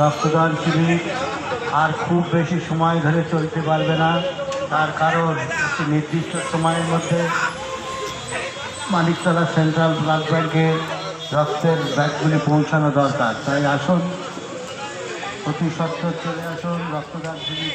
রক্তদান শিবির আর খুব বেশি সময় ধরে চলতে পারবে না। তার কারণ একটি নির্দিষ্ট সময়ের মধ্যে মানিকতলা সেন্ট্রাল ব্লাড ব্যাংকে রক্তের ব্যাগগুলি পৌঁছানো দরকার। তাই আসুন, অতি সত্তর চলে আসুন, রক্তদান শিবির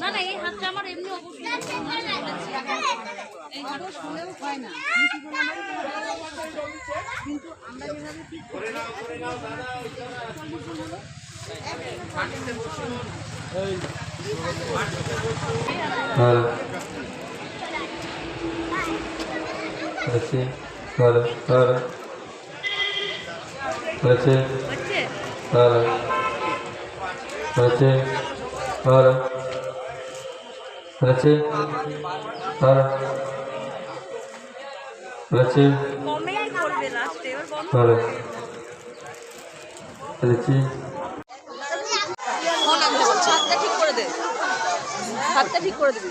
না না, এই হাতটা আমার এমনি অবশ্যই এই শুনেও হয়। না কিন্তু আমরা যেভাবে ঠিক ভালো হয়েছে ভালো ভালো হয়েছে হচ্ছে ভালো হয়েছে ভালো হয়েছে ভালো হয়েছে লাস্টে এবার বন্ধ ভালো হয়েছে আনতে বলছে হাতটা ঠিক করে দে। হাতটা ঠিক করে দিবি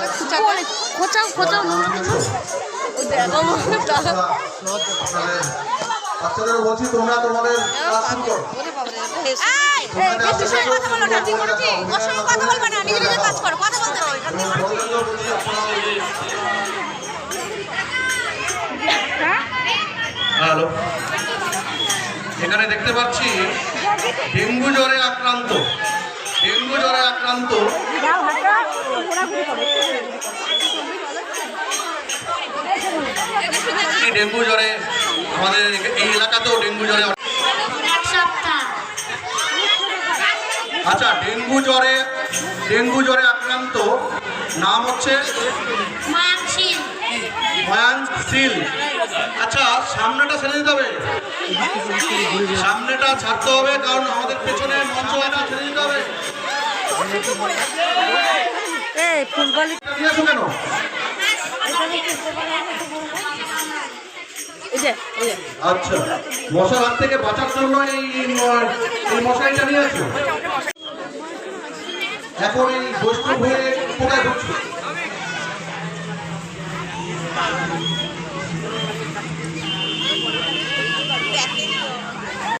খোঁচাও খোঁচাও বাচ্চাদের বলছি তোমরা তোমাদের ক্লাস শুরু করো হ্যালো। এখানে দেখতে পাচ্ছি ডেঙ্গু জ্বরে আক্রান্ত। ডেঙ্গু জ্বরে আক্রান্ত। ডেঙ্গু জ্বরে আমাদের এই এলাকাতেও ডেঙ্গু জ্বরে আচ্ছা ডেঙ্গু জ্বরে ডেঙ্গু জ্বরে আক্রান্ত নাম হচ্ছে? আচ্ছা সামনেটা ছেড়ে দিতে হবে। সামনেটা ছাড়তে হবে কারণ আমাদের পেছনে মঞ্চ ছেড়ে দিতে হবে। কেন? আচ্ছা মশার হাত থেকে বাঁচার জন্য এই এই নিয়ে এখন এই বৈষ্ণব হয়ে কোথায় ঢুকছো?